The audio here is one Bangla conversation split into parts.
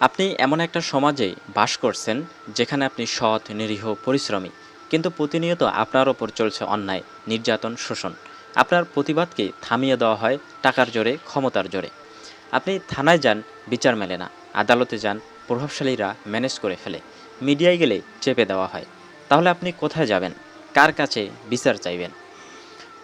আপনি এমন একটা সমাজে বাস করছেন যেখানে আপনি সৎ, নিরীহ, পরিশ্রমী, কিন্তু প্রতিনিয়ত আপনার ওপর চলছে অন্যায়, নির্যাতন, শোষণ। আপনার প্রতিবাদকে থামিয়ে দেওয়া হয় টাকার জোরে, ক্ষমতার জোরে। আপনি থানায় যান, বিচার মেলে না। আদালতে যান, প্রভাবশালীরা ম্যানেজ করে ফেলে। মিডিয়ায় গেলে চেপে দেওয়া হয়। তাহলে আপনি কোথায় যাবেন? কার কাছে বিচার চাইবেন?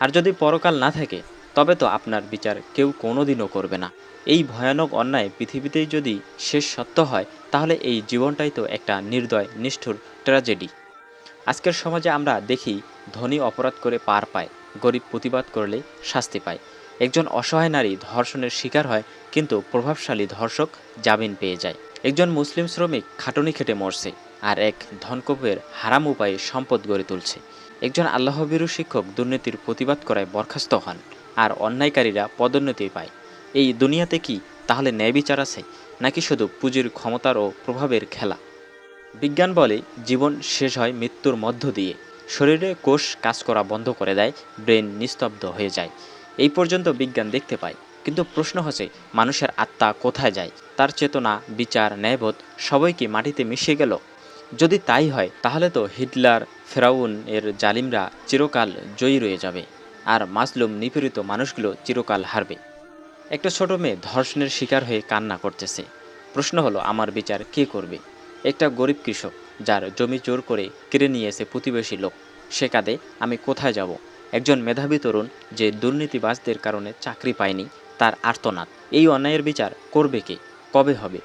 আর যদি পরকাল না থাকে তবে তো আপনার বিচার কেউ কোনোদিনও করবে না। এই ভয়ানক অন্যায় পৃথিবীতেই যদি শেষ সত্য হয়, তাহলে এই জীবনটাই তো একটা নির্দয়, নিষ্ঠুর ট্র্যাজেডি আজকের সমাজে আমরা দেখি ধনী অপরাধ করে পার পায়, গরিব প্রতিবাদ করলে শাস্তি পায়। একজন অসহায় নারী ধর্ষণের শিকার হয়, কিন্তু প্রভাবশালী ধর্ষক জামিন পেয়ে যায়। একজন মুসলিম শ্রমিক খাটুনি খেটে মরছে, আর এক ধনকপের হারাম উপায়ে সম্পদ গড়ে তুলছে। একজন আল্লাহবিরু শিক্ষক দুর্নীতির প্রতিবাদ করায় বরখাস্ত হন। আর অন্যায়কারীরা পদোন্নতি পায়। এই দুনিয়াতে কি তাহলে ন্যায় বিচার আছে, নাকি শুধু পুঁজির ক্ষমতার ও প্রভাবের খেলা? বিজ্ঞান বলে জীবন শেষ হয় মৃত্যুর মধ্য দিয়ে। শরীরে কোষ কাজ করা বন্ধ করে দেয়, ব্রেন নিস্তব্ধ হয়ে যায়। এই পর্যন্ত বিজ্ঞান দেখতে পায়। কিন্তু প্রশ্ন হচ্ছে, মানুষের আত্মা কোথায় যায়? তার চেতনা, বিচার, ন্যায়বোধ সবই কি মাটিতে মিশে গেল? যদি তাই হয়, তাহলে তো হিটলার, ফেরাউন এর জালিমরা চিরকাল জয়ী রয়ে যাবে। আর মাসলুম নিপীড়িত মানুষগুলো চিরকাল হারবে। একটা ছোট মেয়ে ধর্ষণের শিকার হয়ে কান্না করতেছে। প্রশ্ন হলো, আমার বিচার কে করবে? একটা গরিব কৃষক যার জমি জোর করে কেড়ে নিয়ে এসে প্রতিবেশী লোক। সে কাঁদে, আমি কোথায় যাব? একজন মেধাবী তরুণ যে দুর্নীতিবাজদের কারণে চাকরি পায়নি, তার আর্তনাদ। এই অন্যায়ের বিচার করবে কে? কবে হবে?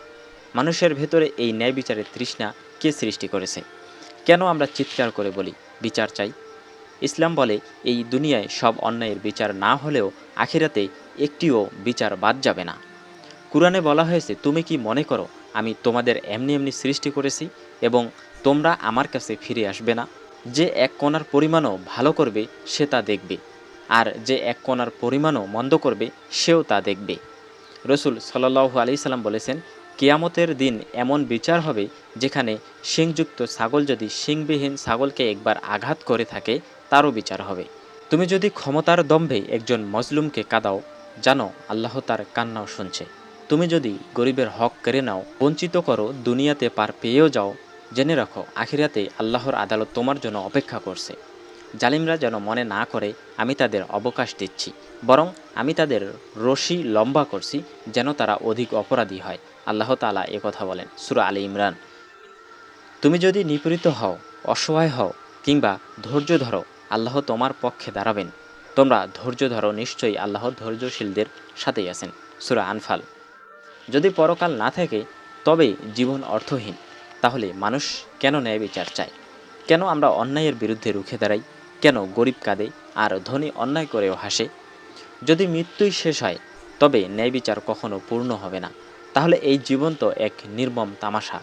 মানুষের ভেতরে এই ন্যায় বিচারের তৃষ্ণা কে সৃষ্টি করেছে? কেন আমরা চিৎকার করে বলি, বিচার চাই? ইসলাম বলে, এই দুনিয়ায় সব অন্যায়ের বিচার না হলেও আখিরাতে একটিও বিচার বাদ যাবে না। কুরআনে বলা হয়েছে, তুমি কি মনে করো, আমি তোমাদের এমনি এমনি সৃষ্টি করেছি এবং তোমরা আমার কাছে ফিরে আসবে না? যে এক কোণার পরিমাণও ভালো করবে, সে তা দেখবে। আর যে এক কোণার পরিমাণও মন্দ করবে, সেও তা দেখবে। রসুল সাল্লাহু আলি সাল্লাম বলেছেন, কিয়ামতের দিন এমন বিচার হবে যেখানে শিংযুক্ত ছাগল যদি শিংবিহীন ছাগলকে একবার আঘাত করে থাকে তারও বিচার হবে। তুমি যদি ক্ষমতার দম্ভে একজন মজলুমকে কাঁদাও, জানো আল্লাহ তার কান্নাও শুনছে। তুমি যদি গরিবের হক কেড়ে নাও, বঞ্চিত করো, দুনিয়াতে পার পেয়েও যাও, জেনে রাখো, আখিরাতে আল্লাহর আদালত তোমার জন্য অপেক্ষা করছে। জালিমরা যেন মনে না করে, আমি তাদের অবকাশ দিচ্ছি, বরং আমি তাদের রশি লম্বা করছি, যেন তারা অধিক অপরাধী হয়। আল্লাহ তালা কথা বলেন, সুরা আলী ইমরান। তুমি যদি নিপীড়িত হও, অসহায় হও, কিংবা ধৈর্য ধরো আল্লাহ তোমার পক্ষে দাঁড়াবেন। তোমরা ধৈর্য ধরো, নিশ্চয়ই আল্লাহ ধৈর্যশীলদের সাথেই আছেন। সুরা আনফাল। যদি পরকাল না থাকে তবে জীবন অর্থহীন। তাহলে মানুষ কেন ন্যায় বিচার চায়? কেন আমরা অন্যায়ের বিরুদ্ধে রুখে দাঁড়াই? কেন গরিব কাঁদে আর ধনী অন্যায় করেও হাসে? যদি মৃত্যুই শেষ হয়, তবে ন্যায় বিচার কখনো পূর্ণ হবে না। তাহলে এই জীবন তো এক নির্মম তামাশা।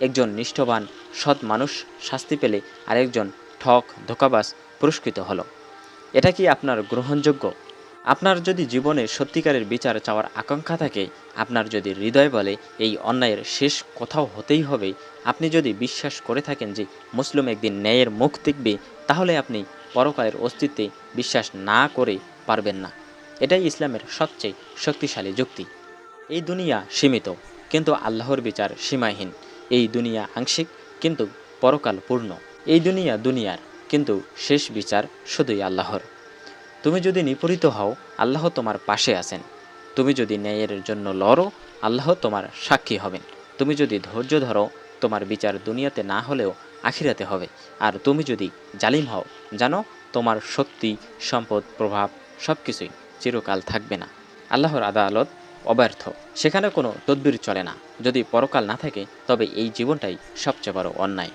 একজন নিষ্ঠবান, সৎ মানুষ শাস্তি পেলে আরেকজন ঠক ধোকাবাস পুরস্কৃত হলো। এটা কি আপনার গ্রহণযোগ্য? আপনার যদি জীবনে সত্যিকারের বিচার চাওয়ার আকাঙ্ক্ষা থাকে, আপনার যদি হৃদয় বলে এই অন্যায়ের শেষ কোথাও হতেই হবে, আপনি যদি বিশ্বাস করে থাকেন যে মুসলিম একদিন ন্যায়ের মুখ দেখবে, তাহলে আপনি পরকালের অস্তিত্বে বিশ্বাস না করে পারবেন না। এটাই ইসলামের সবচেয়ে শক্তিশালী যুক্তি। এই দুনিয়া সীমিত, কিন্তু আল্লাহর বিচার সীমাহীন। এই দুনিয়া আংশিক, কিন্তু পরকাল পূর্ণ। এই দুনিয়া দুনিয়ার। কিন্তু শেষ বিচার শুধুই আল্লাহর। তুমি যদি নিপরিত হও, আল্লাহ তোমার পাশে আছেন। তুমি যদি ন্যায়ের জন্য লড়ো, আল্লাহ তোমার সাক্ষী হবেন। তুমি যদি ধৈর্য ধরো, তোমার বিচার দুনিয়াতে না হলেও আখিরাতে হবে। আর তুমি যদি জালিম হও, জানো তোমার শক্তি, সম্পদ, প্রভাব সব কিছুই চিরকাল থাকবে না। আল্লাহর আদালত অব্যর্থ। সেখানে কোনো তদবির চলে না। যদি পরকাল না থাকে, তবে এই জীবনটাই সবচেয়ে বড় অন্যায়।